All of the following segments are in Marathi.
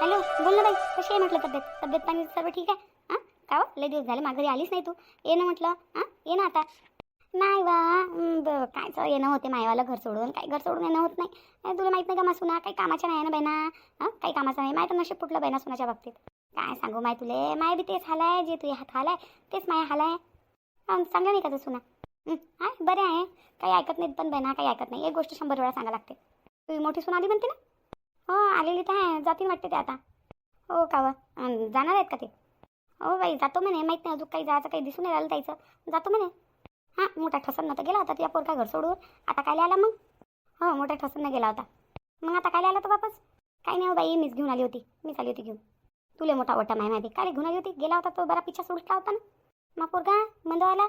हॅलो बोल ना बाई कशी आहे म्हटलं तब्येत? तब्येत पाणी सर्व ठीक आहे? हां का हो? लय दिवस झाले माघारी आलीच नाही तू. ये ना म्हटलं. हां ये ना आता. नाही बा ब- कायचं येणं होते मायवाला घर सोडून. काय घर सोडून येणं होत नाही. तुला माहीत नाही का मासुना? काही कामाच्या नाही ना बहिणा हां काही कामाचं नाही. माय तर नशीब फुटलं बहिणा सुनाच्या बाबतीत. काय सांगू माय तुले? माय बी तेच हाल आहे जे तुझे हात हाल आहे तेच माय हाल आहे सांगा नाही का ते सुना? हाय बरे आहे. काही ऐकत नाहीत पण बहिणा काही ऐकत नाही. एक गोष्ट शंभर वेळा सांगा लागते. तुझी मोठी सुना आली म्हणते ना? हो आलेली तर आहे. जातील वाटते ते आता. हो का जाणार आहेत का ते? हो बाई जातो म्हणे. माहीत नाही अजून काही जायचं काही दिसून नाही राहिलं त्याचं. जातो म्हणे. हां मोठा ठसन्न तर गेला होता तुझ्या पोरका घर सोडून. आता काय आला मग? हो मोठा ठसन्न गेला होता. मग आता काय आला तो वापस? काही नाही हो बाई मीच घेऊन आली होती. मीच आली होती घेऊन. तुले मोठा वटा माय माहिती काय घेऊन आली होती? गेला होता तो बरा पिच्छा सुटला होता ना. मग पोरगा मंदवाला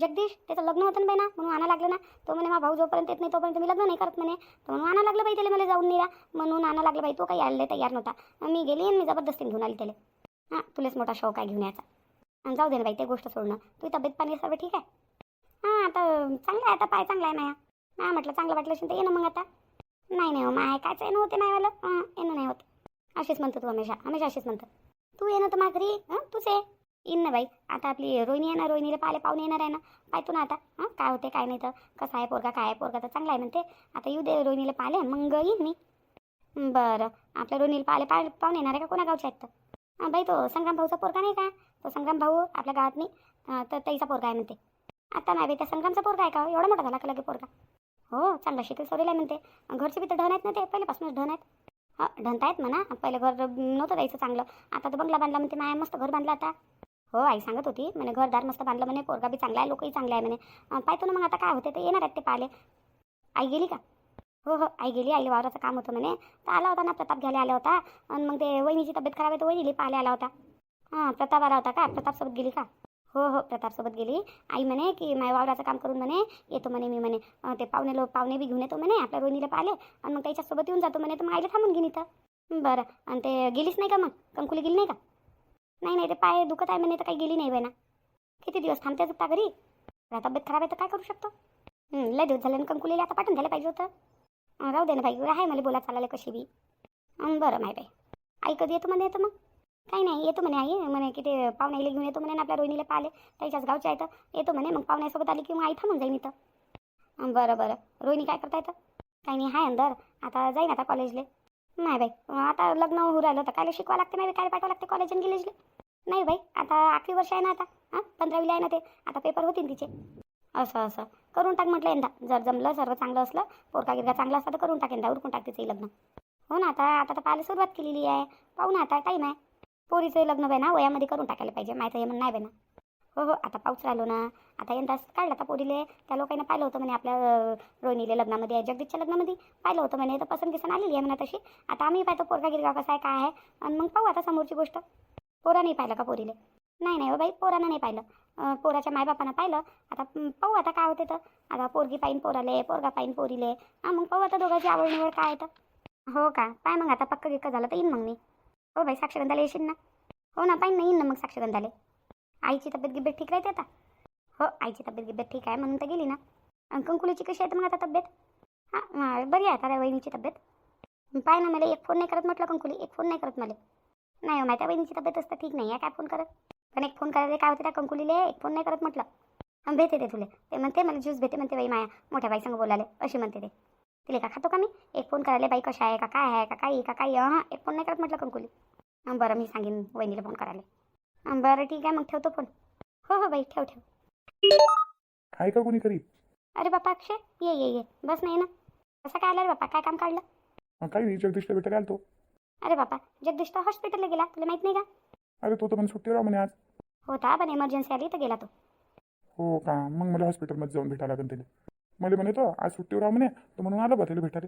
जगदीश त्याचं लग्न होतं ना बाई ना म्हणून आणा लागलं ना. तो म्हणे मा भाऊ जोपर्यंत येत नाही तोपर्यंत मी लग्न नाही करत म्हणे. तर म्हणून आणा लागलं बाई त्याला मला जाऊन निरा म्हणून आणा लागलं बाई तो काही यायला तयार नव्हता. मी गेली आणि मी जबरदस्तीने घेऊन आली त्याला. हां तुलाच मोठा शौक आहे घेऊन याचा आणि जाऊ दे ना बाई ते गोष्ट सोडणं. तुझी तब्येत पाणी सर्व ठीक आहे? हां आता चांगलं आहे आता पाय चांगला आहे माया. हां म्हटलं चांगलं वाटलं असेल तर ये ना मग आता. नाही नाही हो माय कायचं येणं होते नाही हो वालं येणं नाही होत. असेच म्हणतो तू हमेशा. हमेशा असेच म्हणतो तू ये ना तर माघरी हां तूच ये. येईन ना बाई. आता आपली रोहिणी आहे ना रोहिणीला पाहिले पाहुणे येणार आहे ना. पाहतो ना आता. हां काय होते काय नाही तर. कसं आहे पोरगा काय आहे पोरगा तर चांगला आहे म्हणते. आता येऊ दे रोहिणीला पाहिले मग येईन मी. बरं. आपल्या रोहिणीला पाहिले पाहिले पाहुणे येणार आहे का कोणा गावच्या आहेत तर? हां बाई तो संग्राम भाऊचा पोरगा नाही का? तो संग्राम भाऊ आपल्या गावात नाही तर त्याचा पोरगा आहे म्हणते. आता नाही बाई त्या संग्रामचा पोरगा आहे का? हो? एवढा मोठा झाला का लगे पोरगा? हो चांगला शिकल सवरेला आहे म्हणते. घरचे बी तर ढन आहेत ना ते पहिल्यापासूनच ढन आहेत. हा ढणतायत आहेत म्हणा. पहिले घर नव्हतं द्यायचं चांगलं. आता तर बंगला बांधला म्हणते माया मस्त घर बांधला आता. हो आई सांगत होती. म्हणे घरदार मस्त बांधलं म्हणे पोरगा बी चांगला आहे लोकही चांगले आहे म्हणे. पाहतो ना मग आता काय होते ते येणार आहेत ते पाहिले आई गेली का? हो हो आई गेली आईला वावराचं काम होतं म्हणे. तर आला होता ना प्रताप घ्यायला आला होता. आणि मग ते वहिनीची तब्येत खराब आहे तर वहिनीली पाहायला आला होता. हां प्रताप आला होता का? प्रतापसोबत गेली का? हो हो प्रतापसोबत गेली. आई म्हणे की माय वावराचं काम करून म्हणे येतो म्हणे मी म्हणे. ते पाहुणे लो पाहुणे बी घेऊन येतो म्हणे आपल्या रोहिणीला पाहिले आणि मग त्याच्यासोबत येऊन जातो म्हणे तर मग आईला थांबून घेईन इथं बरं. आणि ते गेलीच नाही का मग? कंकुली गेली नाही का? नाही नाही ते पाय दुखत आहे म्हणे तर काही गेली नाही बाई ना. किती दिवस थांबते सुद्धा घरी? तब्येत खराब आहे तर काय करू शकतो? लय दिवस झाले ना कंकुलीला आता पाठवून द्यायला पाहिजे होतं. राहू दे ना भाई आहे मला बोला चालायला कशी बी. बरं माय बाई. आई कधी येतो म्हणे येतं मग? काही नाही येतो म्हणे आई. म्हणे की ते पाहुण्याला घेऊन येतो म्हणे ना आपल्या रोहिणीला पाहिले त्याच्याच गावच्या आहे तर. येतो म्हणे मग पाहुण्यासोबत आली की मग आई थांबून जाईन इथं. बरं बरं. रोहिणी काय करता येतं काही नाही हाय अंदर. आता जाईन आता कॉलेजले. नाही बाई आता लग्न होऊ राहिलं तर काय शिकवा लागते नाही काय पाठवा लागते कॉलेज गेलेजले नाही बाई आता आठवी वर्ष आहे ना आता. हां पंधरावीला आहे ना ते. आता पेपर होतील तिचे. असं असं. करून टाक म्हटलं यंदा. जर जमलं सर्व चांगलं असलं पोरका गिरगा चांगला असला तर करून टाक यंदा. उरकून टाक तिचंही लग्न. हो ना आता आता तर पाहायला सुरुवात केलेली आहे. पाहू ना आता टाईम आहे. पोरीचं लग्न बाय ना वयामध्ये करून टाकायला पाहिजे. माहिती हे म्हण नाही बाय ना. हो हो आता पाऊस राहिलो ना. आता यंदा काढला आता पोरीले. त्या लोकांना पाहिलं होतं म्हणे आपल्या रोहिणीले लग्नामध्ये जगदीशच्या लग्नामध्ये. पाहिलं होतं म्हणे. तर पसंत किसन आलेली आहे म्हणा तशी. आता आम्ही पाहतो पोरका गिरगा कसा आहे काय आहे. आणि मग पाहू आता समोरची गोष्ट. पोरा नाही पाहिलं का पोरीले? नाही नाही हो बाई पोरानं नाही पाहिलं. पोराच्या मायबापानं पाहिलं. आता पाहू आता काय होते तर. आता पोरगी पाहिन पोराले पोरगा पाहिन पोरीले. हां मग पाहू आता दोघांची आवड निवड काय आहे तर. हो का? पाय मग आता पक्क गिक्क झालं तर येईन मग मी. हो बाई साक्षगंधाला येशील ना? हो ना पाहिन ना येईन ना मग साक्षगंधाले आईची तब्येत गिब्येत ठीक राहते आता? हो आईची तब्येत गिब्येत ठीक आहे म्हणून तर गेली ना. आणि कंकुलीची कशी आहे तर मग आता तब्येत? हां हां, बरी आहे आता वहिनीची तब्येत. पाय ना मला एक फोन नाही करत म्हटलं कंकुली एक फोन नाही करत मला. नाही हो माहिती वहिनीची तब्येत असतं ठीक नाही आहे काय फोन करत? पण एक फोन करायला काय होते त्या कंकुलीले एक फोन नाही करत म्हटलं. अन् भेटे ते तुले. ते म्हणते मला ज्यूस भेटे म्हणते बाई माया मोठ्या बाई संग बोलायला अशी म्हणते ते. तिले का खातो का मी? एक फोन करायला बाई कशा आहे का? काय आहे का? काही का? काही हां एक फोन नाही करत म्हटलं कंकुली. बरं मी सांगेन वहिनीला फोन करायला. बरं ठीक आहे मग ठेवतो फोन हो हो बाई ठेव ठेव. आहे का कोणी करी अरे बापा अक्षय ये ये ये. बस नाही ना. कसं काय आलं रे बापा? काय काम काढलं? काही जगदीशला भेटायला आलतो. अरे बापा जगदीश तर हॉस्पिटलला गेला तुला माहीत नाही का? अरे तो तर पण सुट्टीवर आहे म्हणे आज. होता पण इमर्जन्सी आली तर गेला तो. हो का? मग मला हॉस्पिटलमध्ये जाऊन भेटायला लागेल त्याला मला म्हणे तो आज सुट्टीवर आहे म्हणे तर म्हणून आलं बा त्याला भेटायला.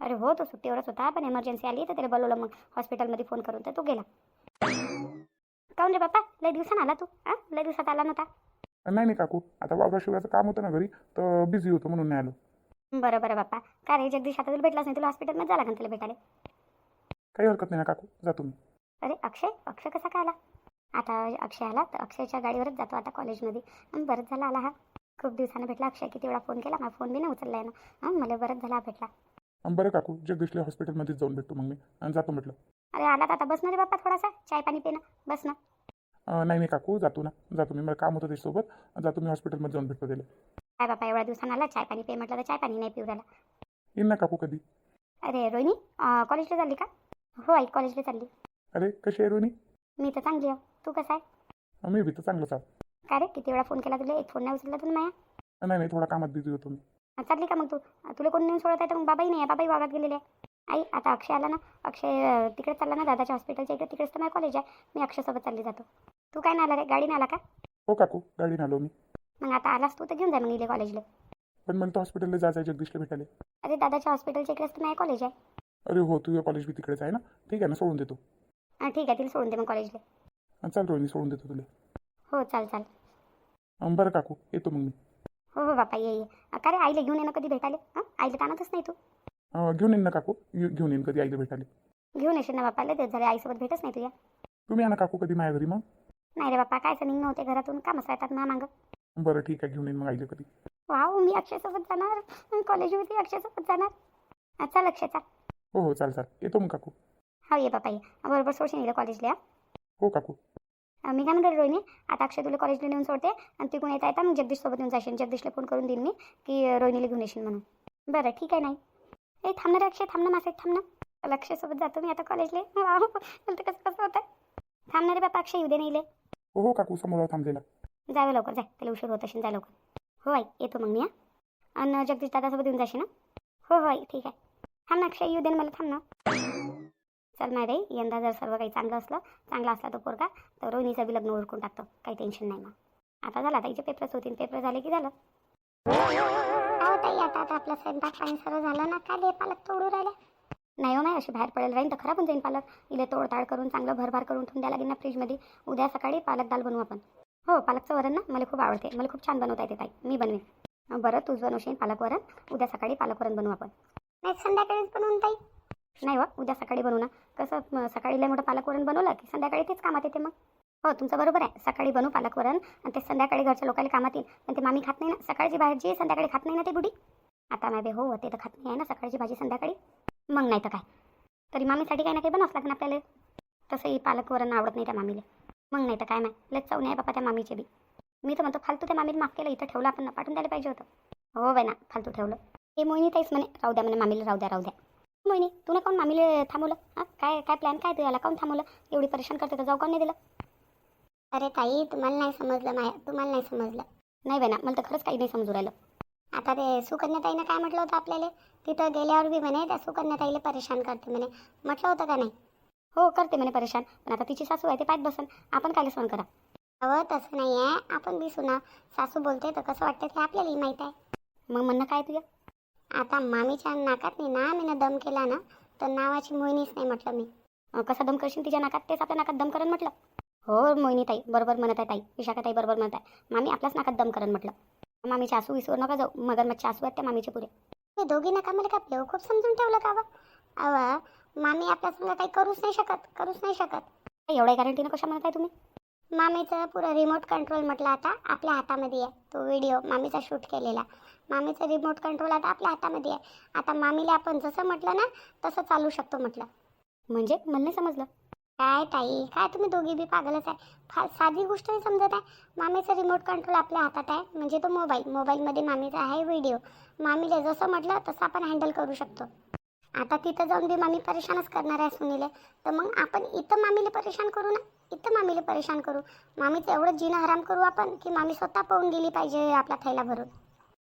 अरे हो तो सुट्टीवरच होता पण इमर्जन्सी आली तर त्याला बोलवलं मग. हॉस्पिटलमध्ये फोन करून तर तो गेला. काऊन रे बापा लय दिवसानं आला तू? हां लय दिवसात आला नव्हता? नाही नाही काकू. आता वावरा शिवायचं काम होतं ना घरी तर बिझी होतो म्हणून नाही आलो. बरं बरं बाप्पा का रे जगदीश आता तुला भेटलाच नाही तुला हॉस्पिटलमध्ये जा लागेल त्याला भेटायला? काही हरकत नाही ना काकू? जातो मी अरे अक्षय अक्षय कसा काय आला? आता अक्षय आला तर अक्षयच्या गाडीवरच जातो आता कॉलेजमध्ये. हं, बरंच झाला आला हा. खूप दिवसानं भेटला अक्षय किती वेळा फोन केला? माझा फोन बी नाही उचलला आहे ना. हं, मला बरंच झाला भेटला. बरं काकू जगदीशला हॉस्पिटलमध्येच जाऊन भेटतो मग मी. आणि जातो म्हटलं. अरे आला आता बस ना रे बाप्पा थोडासा. चाय पाणी पे ना बस ना. नाही नाही काकू जातो ना. जातो मी मला काम होतं त्याच्यासोबत. जातो मी हॉस्पिटलमध्ये जाऊन भेटतो त्याला. काय बाप्पा एवढ्या दिवसानं आला? चाय पाणी पे म्हटलं तर चाय पाणी नाही पिऊ राहिला येईन ना काकू कधी? अरे रोहिणी कॉलेजला चालली का? हो आई कॉलेजला चालली. अरे कशी आहे रोहिणी? मी तर चांगली आहे. तू कसं आहे? मी बी तर चांगलंच आहे. काय रे? किती वेळा फोन केला तुला? एक फोन नाही उचलला तुला माया? नाही नाही थोडा कामात बिझी होतो मी. चालली का मग तू? तुला कोण नेऊन सोडत आहे तर मग बाबाही नाही आहे. बाबाही वावरात गेलेले आहे. आई आता अक्षय आला ना? अक्षय अं, तिकडे चालला ना दादाच्या हॉस्पिटलच्या इकडे? तिकडेच तर माझं कॉलेज आहे. मी अक्षयसोबत चालली जातो. तू काय नाही आला रे? गाडीने आला का? हो काकू गाडीने आलो मी. मग आता आलास तू तर घेऊन जा मग इले कॉलेजला पण मला तर हॉस्पिटलला जायचं आहे जगदीशला भेटायला. अरे दादाच्या हॉस्पिटलच्या इकडेच तर माझं कॉलेज आहे. अरे हो तुझं कॉलेज बी तिकडेच आहे ना? ठीक आहे ना सोडून देतो. हां ठीक आहे तिला सोडून दे मग कॉलेजला चाल रोहिणी सोडून देतो तुला. हो चाल चाल. अं, बरं काकू येतो मग मी. हो हो बापा ये ये. अं, का रे आईला घेऊन ये ना कधी भेटायला? हां आईला ताणतच नाही तू? अं, घेऊन येईन ना काकू. ये- घेऊन येईन कधी आईला भेटायला. घेऊन येशील ना बापाला ते झाले आईसोबत भेटच नाही तुझ्या? तुम्ही या ना काकू कधी माझ्या घरी मग. नाही रे बाप्पा काय निघणं होते घरातून. कामच राहतात ना मागं. बरं ठीक आहे घेऊन येईन मग आईला कधी. वाव मी अक्षयसोबत जाणार? कॉलेजमध्ये अक्षयसोबत जाणार? चल अक्षय चाल. हो हो चाल चाल येतो मग काकू. हो ये बापा ये. बरोबर सोडशील इकडे कॉलेजला हा? हो काकू. मी काय म्हणतो रोहिणी आता अक्षय तुला कॉलेजला नेऊन सोडते आणि तिकडून येता येता मग जगदीशसोबत येऊन जाशील. जगदीशला फोन करून देईन मी की रोहिणीला घेऊन येशील म्हणून. बरं ठीक आहे नाही. ए थांब ना रे अक्षय थांब ना माझं थांब ना. चल अक्षयसोबत जातो मी आता कॉलेजला मला तर कसं कसं होतं? थांब ना रे बापा अक्षय येऊ दे नाही हो हो काकू समोर थांबलेला जावे लवकर जाय त्याला उशीर होत असेल जा लवकर. हो आई येतो मग मी हा. आणि जगदीश दादासोबत येऊन जाशील ना? हो हो आई ठीक आहे. थांब ना अक्षय येऊ दे मला थांब ना. चल बाई यंदा जर सर्व काही चांगलं असलं चांगला असला तो पोरगा तर रोहिणीचं बी लग्न उरकून टाकतो. काही टेन्शन नाही मग. आता झाला ताईचे पेपर्स होतील पेपर झाले की झालं? हो ताई आता आता आपलं स्वयंपाक पाणी सर्व झालं ना काय पालक तोडू राहिला? नाही हो नाही अशी बाहेर पडेल राहील तर खराब होऊन जाईल पालक. इले तोडताड करून चांगलं भरभार करून ठेवून द्यायला लागेल ना फ्रीजमध्ये. उद्या सकाळी पालक दाल बनवू आपण. हो पालकचं वरण ना मला खूप आवडते. मला खूप छान बनवता येते ताई. मी बनवेन. बरं तूच बनवशील पालक वरण उद्या सकाळी पालक वरण बनवू आपण. नाही संध्याकाळीच बनवून ताई. नाही वा उद्या सकाळी बनवू ना. कसं सकाळी लय मोठं पालक वरण बनवलं की संध्याकाळी तेच कामात येते मग. हो तुमचं बरोबर आहे. सकाळी बनवू पालक वरण आणि ते संध्याकाळी घरच्या लोकांना कामात येईल. पण ते मामी खात नाही ना. सकाळची भाजी संध्याकाळी खात नाही ना ते बुडी. आता नाही बे हो ते तर खात नाही आहे ना सकाळची भाजी संध्याकाळी. मग नाही तर काय. तरी मामीसाठी काही ना काही बनवावं लागेल आपल्याला. तसंही पालक वरण आवडत नाही त्या मामीला. मग नाही तर काय नाही लच चव नाही बापा त्या मामीचे बी. मी तर म्हणतो फालतू त्या मामीने माफ केलं. इथं ठेवलं आपण पाठवून द्यायला पाहिजे होतं. हो बाय ना फालतू ठेवलं. हे मोहिनी ताईच म्हणे राहू द्या म्हणे मामीला राहू द्या राहू द्या. मोहिनी तू ना कोण मामीला थांबवलं? हां काय काय प्लॅन काय तुझ्याला काऊन थांबवलं? एवढी परेशान करते तर जाऊ कोण नाही दिलं? अरे ताई तुम्हाला नाही समजलं माया तुम्हाला नाही समजलं. नाही बाय ना मला तर खरंच काही नाही समजू राहिलं. आता ते सुकन्याताईनं काय म्हटलं होतं आपल्याला? तिथं गेल्यावर बी म्हणे त्या सुकन्याताईला परेशान करते म्हणे. म्हटलं होतं का नाही? हो करते म्हणे परेशान पण आता तिची सासू आहे ते पाहत बसन. आपण काय सहन करा? अहो तसं नाही आहे आपण बी सुना. सासू बोलते तर कसं वाटतं ते आपल्यालाही माहीत आहे. मग म्हणणं काय तुझं आता मामीच्या नाकात नाही ना मी दम केला ना तर नावाची मोहिनीच नाही म्हटलं मी. अं, कसा दम करशील तिच्या नाकात? तेच आपल्या नाकात दम करण म्हटलं. हो मोहिनी ताई बरोबर म्हणत आहे ताई. विशाखा ताई बरोबर म्हणत आहे. मामी आपल्याच नाकात दम करण म्हटलं. मामीचे आसू विसरू नका जाऊ. मगरमच्छे आसू आहेत त्या मामीचे पुरे हे दोघी नका मला का खूप समजून ठेवलं का अव मामी आपल्या संग काही करूच नाही शकत करूच नाही शकत. एवढ्या गॅरंटीनं कशा म्हणत आहे तुम्ही? मामीचं पुरं रिमोट कंट्रोल म्हटलं आता आपल्या हातामध्ये आहे. तो व्हिडिओ मामीचा शूट केलेला. मामीचं रिमोट कंट्रोल आता आपल्या हातामध्ये आहे. आता मामीला आपण जसं म्हटलं ना तसं चालू शकतो म्हटलं. म्हणजे मला समजलं. काय ताई? काय तुम्ही दोघी बी पागलच आहे? फार साधी गोष्ट नाही समजत आहे. मामीचं रिमोट कंट्रोल आपल्या हातात आहे. म्हणजे तो मोबाईल मोबाईलमध्ये मामीचा आहे व्हिडिओ मामीला जसं म्हटलं तसं आपण हँडल करू शकतो. आता तिथं जाऊन बी मामी परेशानच करणार आहे सुनीले. तर मग आपण इथं मामीला परेशान करू ना? इथं मामीला परेशान करू. मामीचं एवढं जिणं हराम करू आपण की मामी स्वतः पळून गेली पाहिजे आपला थैला भरून.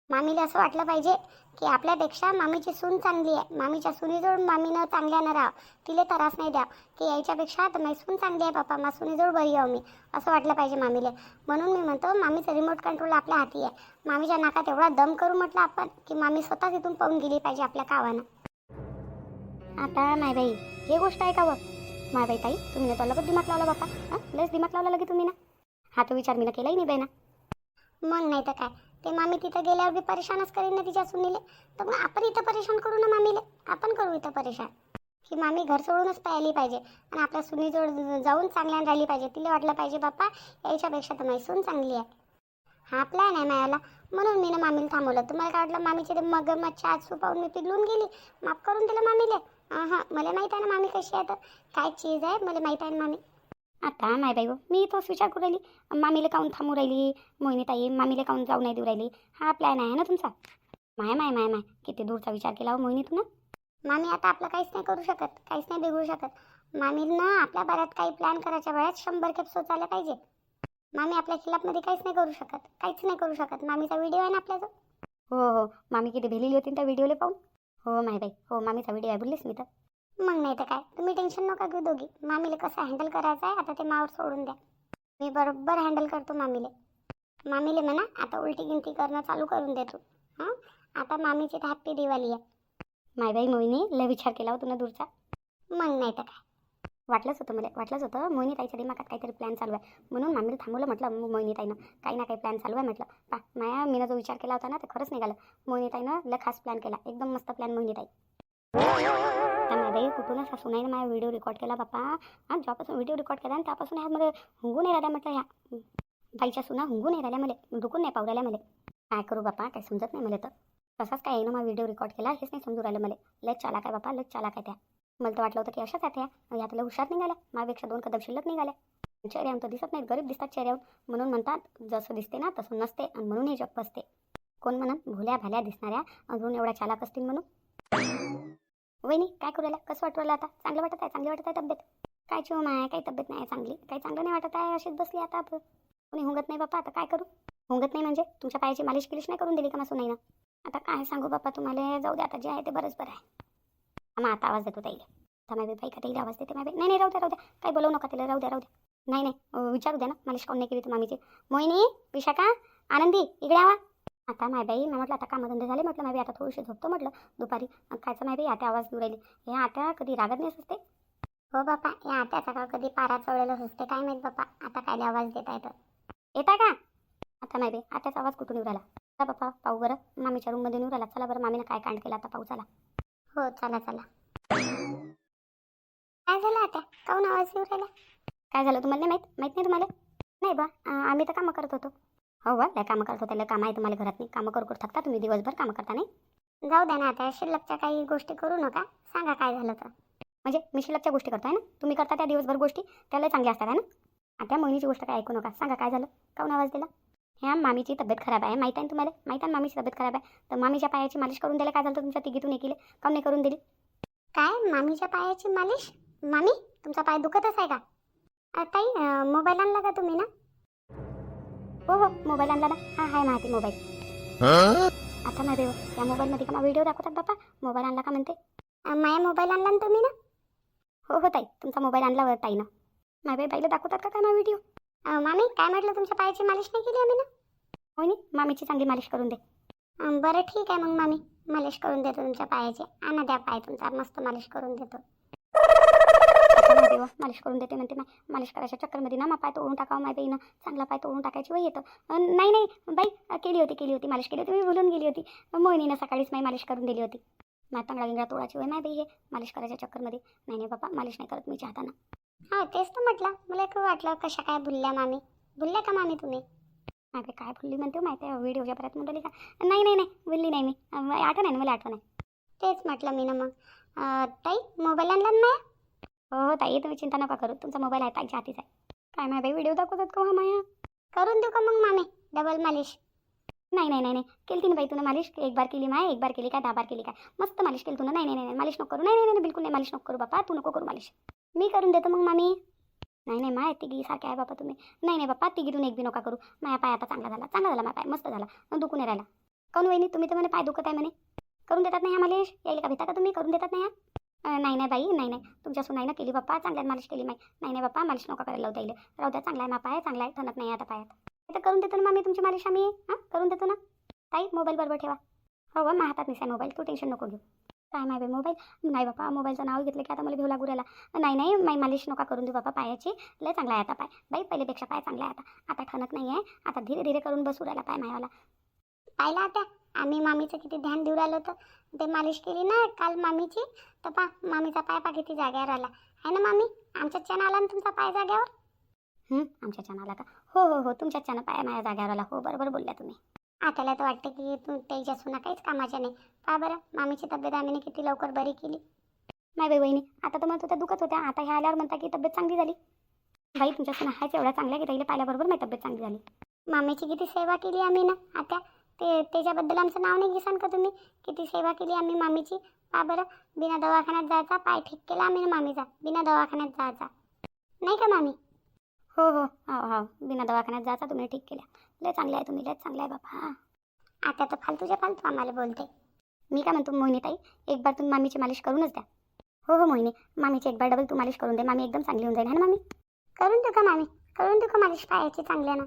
मामीला असं वाटलं पाहिजे की आपल्यापेक्षा मामीची सून चांगली आहे. मामीच्या सुनीजवळ मामीनं चांगल्यानं राहा तिला त्रास नाही द्या की याच्यापेक्षा तर माझी सून चांगली आहे पप्पा मा सुनीजवळ बरी आहो मी. असं वाटलं पाहिजे मामीले. म्हणून मी म्हणतो मामीचं रिमोट कंट्रोल आपल्या हाती आहे. मामीच्या नाकात एवढा दम करू म्हटलं आपण की मामी स्वतः तिथून पळून गेली पाहिजे आपल्या कावानं. आता नाही बाई हे गोष्ट आहे का व माय बाई ताई तुम्ही ना तो लगत दिमाग लावला बापा हां? लस दिमाग लावला लगे तुम्ही ना. हा तो विचार मी ना केलाही नाही बाई ना. मग नाही तर काय? ते मामी तिथं गेल्यावर बी परेशानच करीन ना तिच्या सुनीले. तर मग आपण इथं परेशान करू ना मामीले? आपण करू इथं परेशान. की मामी घर सोडूनच पाहिली पाहिजे. आणि आपल्या सुनीजवळ जाऊन चांगल्यानं राहिली पाहिजे. तिला वाटलं पाहिजे बाप्पा याच्यापेक्षा तर माझी सून चांगली आहे. हा प्लॅन आहे मायाला. म्हणून मी ना मामीला थांबवलं. तुम्हाला काय वाटलं? मामीचे ते मच्छा आज सुपावून मी पिघलून गेली. माफ करून दिलं मामीले. हां मला माहीत आहे ना मामी कशी आहे तर. काय चीज आहे मला माहीत आहे ना मामी. आता नाही बाई मी तोच विचार करू राहिली. मामीला काऊन थांबू राहिली मोहिनीताई मामीला काऊन जाऊ नाही देऊ राहिली? हा प्लॅन आहे ना तुमचा? माय माय माय माय किती दूरचा विचार केला हो मोहिनी तू ना मामी आता आपलं काहीच नाही करू शकत काहीच नाही बिघडू शकत. मामीनं आपल्या बऱ्यात काही प्लॅन करायच्या वेळात शंभर खेप सोचायला पाहिजे. मामी आपल्या खिलाफमध्ये काहीच नाही करू शकत काहीच नाही करू शकत. मामीचा व्हिडिओ आहे ना आपल्याजवळ? हो हो मामी किती भेलेली होती त्या व्हिडिओला पाहून? हो माय बाई हो मामीचा व्हिडिओ आहे बोललीस मी तर. मग नाही तर काय तुम्ही टेन्शन नका घेऊ दोघी. मामीला कसं हँडल करायचं आहे आता ते मावर सोडून द्या. मी बरोबर हँडल करतो मामीले. मामीले म्हणा आता उलटी गिनती करणं चालू करून देतो. हां? आता मामीची तर हॅप्पी दिवाळी आहे. मायबाई मोहिनी लय विचार केला हो तुला दूरचा. मग नाही तर काय. वाटलंच होतं मला वाटलंच होतं मोहिनी ताईच्या दिमागात काहीतरी प्लॅन चालू आहे. म्हणून मामीला थांबवलं म्हटलं मग मोहिनी ताईनं काही ना काही प्लॅन चालू आहे म्हटलं. पा माया मीनं जो विचार केला होता ना ते खरंच निघालं. मोहिनी ताईनं लय खास प्लॅन केला एकदम मस्त प्लॅन मोहिनी ताई. कुठूनच हा सुनाईनं माझा व्हिडिओ रेकॉर्ड केला बापा हा जेव्हापासून व्हिडिओ रेकॉर्ड केला आणि त्यापासून ह्या मध्ये हुंगून नाही राहिल्या म्हटलं ह्या. बाईच्या सुना हुंगून नाही राहिल्या मला दुखून नाही पाहू राहिल्या मला. काय करू बापा काय समजत नाही मला तर. तसाच काय ना मग व्हिडिओ रेकॉर्ड केला हेच नाही समजू राहिलं मला. लय चाला काय बापा लय चाला काय त्या. मला तर वाटलं होतं की अशाच आहे ह्या. यात हुशार निघाल्या. माझ्यापेक्षा दोन कदम शिल्लक निघाल्या. चेहऱ्याहून तर दिसत नाहीत. गरीब दिसतात चेहऱ्यावर. म्हणून म्हणतात जसं दिसते ना तसं नसते. आणि म्हणून हे जग बसते कोण म्हणन? भोल्या भाल्या दिसणाऱ्या. अजून एवढ्या चालाक असतील म्हणून. वहिनी काय करू राहिला? कसं वाटू आता? चांगलं वाटत आहे? चांगली वाटत आहे तब्येत? काय चिव माय काही तब्येत नाही आहे चांगली. काही चांगलं नाही वाटत आहे? अशीच बसली आता आप- कोणी हुंगत नाही बापा आता काय करू? हुंगत नाही म्हणजे? तुमच्या पायाची मालिश किलिश नाही करून दिली का मासू नाही ना आता काय सांगू बापा तुम्हाला? जाऊ दे आता. जे आहे ते बरंच बरं आहे. मग आता आवाज देतो ताईला. माझी बाई का ताईला आवाज देते माझी नाही नाही राहू द्या राहू द्या. काही बोलवू नका तिला राहू द्या राहू द्या. नाही नाही विचारू द्या ना. मालिश कोण नाही केली तर मामीची. मोहिनी विशाखा आनंदी इकडे आवा आता माय बाई मी म्हटलं आता कामधंदे झाले म्हटलं माय बाई आता थोडीशी झोपतो म्हटलं दुपारी. कायचं माय बाई आता आवाज देऊ राहिली. हे आता कधी रागत नाही असते हो बापा या आत्याचा का कधी पारा चवळेला असते. काय माहीत बापा आता काय आवाज देता येतं येता का? आता माय बाई आत्याचा आवाज कुठून येऊ राहिला? बापा पाहू बरं. मामीच्या रूममध्ये येऊ राहिला. चला बरं मामीनं काय कांड केला आता पाहू चला. हो चला चला. काय झालं आता? काऊन आवाज येऊ राहिला? काय झालं तुम्हाला नाही माहीत? माहीत नाही तुम्हाला? नाही बा आम्ही तर कामं करत होतो. हो बा लय कामं करत होते लय कामं आहे तुम्हाला घरात. नाही कामं करू करू थकता तुम्ही दिवसभर कामं करता नाही? जाऊ द्या ना आता शिल्लकच्या काही गोष्टी करू नका. सांगा काय झालं तर. म्हणजे मी शिल्लकच्या गोष्टी करताय ना? तुम्ही करता त्या दिवसभर गोष्टी त्याला चांगल्या असतात ना? आता मोहिनीची गोष्ट काय ऐकू नका. सांगा काय झालं? काऊन आवाज दिला? ह्या मामीची तब्येत खराब आहे. माहीत आहे ना तुम्हाला? माहीत आहे ना मामीची तब्येत खराब आहे? तर मामीच्या पायाची मालिश करून द्यायला काय झालं तुमच्या तिघीतून एकीले? काऊन नाही करून दिली? काय? मामीच्या पायाची मालिश? मामी तुमचा पाय दुखतच आहे का? ताई मोबाईल आणला का तुम्ही ना? हो हो मोबाईल आणला ना. हा हाय माहिती मोबाईल. आता नाही देव या मोबाईलमध्ये का व्हिडिओ दाखवतात बापा मोबाईल आणला का म्हणते? माया मोबाईल आणला ना तुम्ही ना? हो हो ताई. तुमचा मोबाईल आणला होता ताईनं. माय बाई बाईला दाखवतात का काय मा व्हिडिओ? मामी काय म्हटलं तुमच्या पायाची मालिश नाही केली आम्ही ना? हो नी मामीची चांगली मालिश करून दे. बरं ठीक आहे मग मामी. मालिश करून देतो तुमच्या पायाची. आणा द्या पाय तुमचा मस्त मालिश करून देतो. मालिश करून देते म्हणते मालिश करायच्या चक्करमध्ये ना मा पाय तोडून टाकावं माय बाईनं चांगला पाय तोडून टाकायची वय येतं. नाही नाही बाई केली होती केली होती मालिश केली होती मी भुलून गेली होती. मोहिनीनं सकाळीच माई मालिश करून दिली होती. मा तंगडा गिंगडा तोडाची वय माय बाई हे मालिश करायच्या चक्करमध्ये. नाही नाही बाबा मालिश नाही करत मी चाहताना. हा तेच तर म्हटलं. मला एक वाटलं कशा काय भुलल्या मामी? भुलल्या का मामी तुम्ही? अगं काय भुलली म्हणते माहिती आहे? व्हिडिओच्या परत म्हणतो का नाही नाही नाही भुलली नाही मी. आठवण आहे ना मला आठवण आहे. तेच म्हटलं मी ना मग. ताई मोबाईल आणला ना हो हो ताई तुम्ही चिंता नका करू. तुमचा मोबाईल आहे ताईच्या हातीच आहे. काय माय बाई व्हिडिओ दाखवतात का हो माया? करून देऊ का मग मामी? डबल मालिश. नाही नाही नाही नाही. केली ना बाई तुला मालिश? एक बार केली माय एक बार केली काय दहा बार केली काय मस्त मालिश केली तुला नाही नाही नाही मालिश नको करू. नाही नाही नाही बिलकुल नाही मालिश नको करू बापा. तू नको करू मालिश. मी करून देतो मग मामी. नाही नाही माय तिघी सारखे आहे बापा तुम्ही. नाही नाही बापा तिघीतून एक बी नका करू. माया पाय आता चांगला झाला चांगला झाला माय पाय मस्त झाला. मग दुखून नाही राहिला. काऊन वहिनी तुम्ही तर म्हणे पाय दुखत आहे म्हणे. करून देतात नाही ह्या मालिश? यायला का भेटा का तुम्ही? करून देतात नाही नाही नाही बाई नाही नाही. तुमच्या सुनाईनं केली बाप्पा चांगल्यात मालिश केली माय नाही नाही बाप्पा मालिश नका करायला लावता येईल राहू द्या चांगला आहे मा पाय चांगला आहे थनत नाही आता पायात. तर करून देतो ना मामी तुमची मालिश आम्ही. हां करून देतो ना. ताई मोबाईल बरोबर ठेवा. हो, हो बा हातात निसाय मोबाईल. तू टेन्शन नको घेऊ. काय माय बाई मोबाईल नाही बापा मोबाईलचं नाव घेतलं की आता मला घेऊ लागू राहिला नाही नाही माई मालिश नका करून देऊ बापा पायाची लय चांगला आहे आता पाय. बाई पहिलेपेक्षा पाय चांगला आहे आता. आता ठणत नाही आहे आता धीरे धीरे करून बसू राहिला पाय मायावाला. पाहिला आता आम्ही मामीचं किती ध्यान देऊ राहिलो होतं. ते मालिश केली ना काल मामीची तर पा मामीचा पाय पा किती जाग्यावर आला. आहे ना मामी? आमच्या छान आला ना तुमचा पाय जाग्यावर? आमच्या छान आला का? हो हो हो तुमच्या छान पाय माझ्या जाग्यावर आला. हो बरोबर बोलल्या तुम्ही. आताला तर वाटतं की तू त्याच्या सुना काहीच कामाच्या नाही. पा बरं? मामीची तब्येत आम्ही किती लवकर बरी केली. नाही बाई वहिनी आता तर म्हणत होत्या दुखत होत्या. आता ह्या आल्यावर म्हणता की तब्येत चांगली झाली. बाई तुमच्या सून आहेच एवढ्या चांगल्या की ताईला पाहिल्याबरोबर नाही तब्येत चांगली झाली. मामीची किती सेवा केली आम्ही ना? आता ते त्याच्याबद्दल आमचं नाव नाही घेसान का तुम्ही? किती सेवा केली आम्ही मामीची? पा बरं? बिना दवाखान्यात जायचा पाय ठीक केला आम्ही ना मामीचा? बिना दवाखान्यात जायचा. नाही का मामी? हो हो. हो हो बिना दवाखान्यात जायचा तुम्ही ठीक केल्या. लय चांगलं आहे तुम्ही लय चांगलं आहे बाबा. हां. आता तर फालतूच्या फालतू आम्हाला बोलते. मी काय म्हणतो मोहिनीताई एक बार तुम्ही मामीची मालिश करूनच द्या. हो हो मोहिनी मामीची एक बार डबल तू मालिश करून दे मामी एकदम चांगली होऊन जाईल ना मामी? करून देऊ का मामी? करून देऊ का मालिश पायाची चांगल्या ना?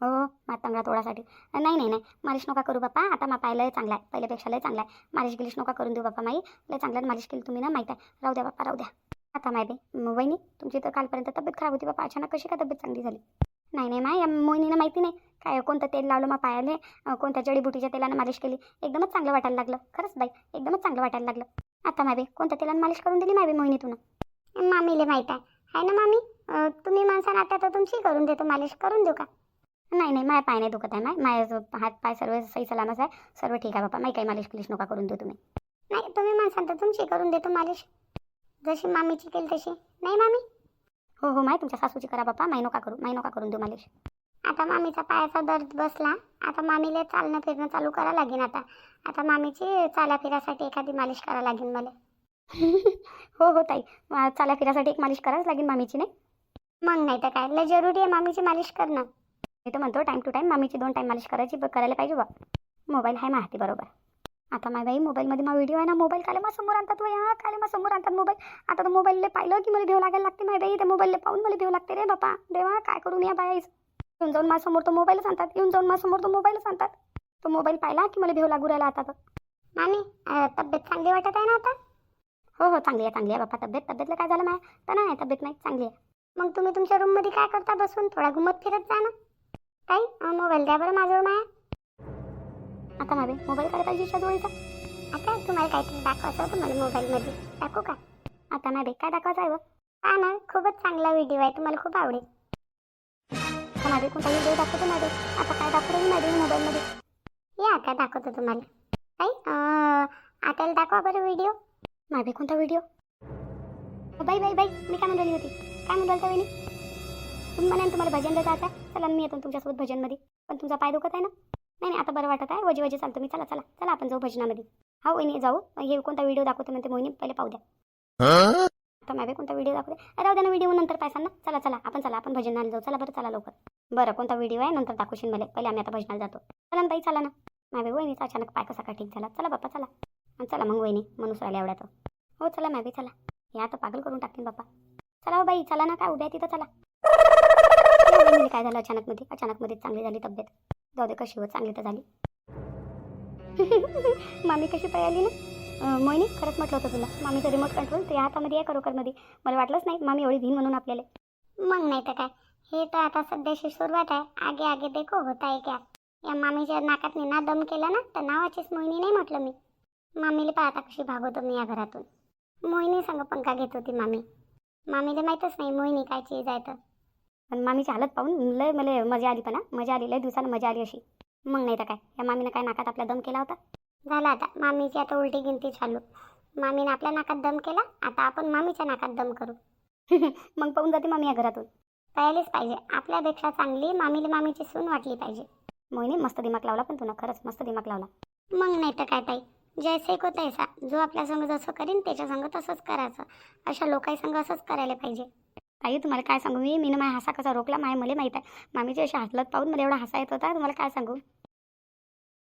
हो मातांगडा थोडासाठी. तोडासाठी नाही नाही नाही मालिश नका करू बापा आता मा पाय लय चांगला आहे पहिल्यापेक्षा लय चांगला आहे. मालिश गिलिश नका करून देऊ बापा माई लय चांगल्यानं मालिश केली तुम्ही ना माहीत आहे. राहू द्या बापा राहू द्या. आता माय वहिनी तुमची तर कालपर्यंत तब्येत खराब होती बापा अचानक कशी काय तब्येत चांगली झाली? नाही नाही माय या मोहिनीनं माहिती नाही. काय कोणतं तेल लावलं मा पायाले? कोणत्या जडीबुटीच्या तेलानं मालिश केली? एकदमच चांगलं वाटायला लागलं. खरंच बाई एकदमच चांगलं वाटायला लागलं. आता मावे कोणत्या तेलानं मालिश करून दिली मावे मोहिनीतून? मामीले माहीत आहे. आहे ना मामी? तुम्ही माणसानं आता तर तुमची करून देतो मालिश करून देऊ का? नाही नाही माय पाय नाही दुखत आहे माय. माय हात पाय सर्व सही सलामच आहे. सर्व ठीक आहे बापा माही काही मालिश बिलिश नका करून देऊ तुम्ही. नाही तुम्ही माणसान तर तुमची करून देतो मालिश. जशी मामीची केली तशी. नाही मामी? हो हो माय तुमच्या सासूची करा बापा माय नका करू माय नका करून देऊ मालिश. आता मामीचा पायाचा दर्द बसला. आता मामीला चालणं फिरणं चालू करा लागेल आता. आता मामीची चाल्या फिरासाठी एखादी मालिश करा लागेल मला. हो हो ताई. चाल्या फिरासाठी एक मालिश करावीच लागेल मामीची नाही? मग नाही तर काय? लय जरुरी आहे मामीची मालिश करणं. मी तर म्हणतो टाईम टू टाईम मामीची दोन टाईम मालिश करायची करायला पाहिजे बा मोबाईल आहे माहिती बरोबर. आता माय बाई मोबाईलमध्ये मा व्हिडिओ आहे ना मोबाईल काले मा समोर आणतात वय? हा काले मा समोर आणतात मोबाईल? आता तर मोबाईलले पाहिलं की मला भेव लागायला लागते माय बाई ते मोबाईलले पाहून मला भेव लागते रे बापा. देवा काय करून या बाईच येऊन जाऊन माझ्यासमोर तो मोबाईलच आणतात. येऊन जाऊन माझ्यासमोर तो मोबाईलच आणतात. तो मोबाईल पाहिला की मला भेव लागू राहिला आता तर. मामी तब्येत चांगली वाटत आहे ना आता? हो हो चांगली आहे चांगली आहे बापा. तब्येत तब्येतला काय झालं माय? तर नाही तब्येत नाही चांगली आहे. मग तुम्ही तुमच्या रूममध्ये काय करता? बसून थोडा घुमत फिरत जा ना. काही मोबाईल द्या बरं माझ्यावर माया. आता मावे मोबाईल काय पाहिजे जवळचा आता तुम्हाला काहीतरी दाखवायचं होतं मला मोबाईलमध्ये दाखवू का? आता मावे काय दाखवायचं आहे हा ना खूपच चांगला व्हिडिओ आहे तुम्हाला खूप आवडेल. आता माझे कोणता व्हिडिओ दाखवतो माझे आता काय दाखवतो माझे मोबाईलमध्ये या आता दाखवतो तुम्हाला. काही आता दाखवा बरं व्हिडिओ माझे कोणता व्हिडिओ बाई बाई बाई मी काय म्हणली होती? काय म्हणलं होतं वहिनी? तुम्ही म्हणाल तुम्हाला भजनला जायचं चला मी येतो तुमच्यासोबत भजनमध्ये. पण तुमचा पाय दुखत आहे ना? नाही नाही आता बरं वाटत आहे. वजी वजी चालतो मी. चला चला चला आपण जाऊ भजनामध्ये. हा वहिनी जाऊ. हे कोणता व्हिडिओ दाखवते म्हणते मोहिनी? पहिले पाहू द्या. आता मॅबे कोणता व्हिडिओ दाखवते? राहू द्या ना व्हिडिओ नंतर पायसान ना. चला चला आपण चला आपण भजनाला जाऊ. चला बरं चला लवकर. बरं कोणता व्हिडिओ आहे? नंतर दाखवशील मला. पहिले आम्ही आता भजनाला जातो. चला ना ताई चला ना. मॅबे वहिनीचा अचानक पाय कसा काय ठीक झाला. चला बाप्पा चला. आणि चला मग वहिनी राहिला राहिल्या एवढ्यात. हो चला मॅबे चला. हे आता पागल करून टाकतील बाप्पा. चला हो बाई चला ना काय उद्या तिथं चला. काय झालं अचानक मध्ये अचानक मध्ये चांगली झाली तब्येत. जाऊ दे कशी होत चांगली तर झाली. मामी कशी पाय आली ना? मोहिनी खरंच म्हटलं होतं तुला. मामीचं रिमोट कंट्रोल तुझ्या हातामध्ये आहे करोकरमध्ये मला वाटलंच नाही मामी एवढी भीन म्हणून आपल्याला. मग नाही तर काय? हे तर आता सध्याची सुरुवात आहे. आगे आगे देखो होता आहे क्या या मामीच्या नाकात ना दम केला ना तर नावाचीच मोहिनी नाही म्हटलं मी. मामीला पाहता कशी भागवतो मी या घरातून. मोहिनी सांग पंखा घेत होती मामी. मामीला माहीतच नाही मोहिनी काय चीज आहे तर. पण मामीची हालत पाहून लय मला मजा आली पण. मजा आली लय दिवसानं मजा आली अशी. मग नाही तर काय. या मामीनं काय नाकात आपला दम केला होता? झाला आता. मामीची आता उलटी गिनती चालू. मामीनं आपल्या नाकात दम केला आता आपण मामीच्या नाकात दम करू. मग पाहून जाते मामी या घरातून. पाहिलेच पाहिजे. आपल्यापेक्षा चांगली मामीला मामीची सून वाटली पाहिजे. मोहिनी मस्त दिमाग लावला पण तुला खरंच मस्त दिमाग लावला. मग नाही तर काय ताई. जैसे को तैसा जो आपल्या संग जसं करीन त्याच्या संग तसंच करायचं. अशा लोकांनी संग असंच करायला पाहिजे. ताई तुम्हाला काय सांगू? मी मीनं माझ्या हसा कसा रोखला? माय मला माहीत आहे. मामीचे असे हसलत पाहून मला एवढा हसा येत होता. तुम्हाला काय सांगू?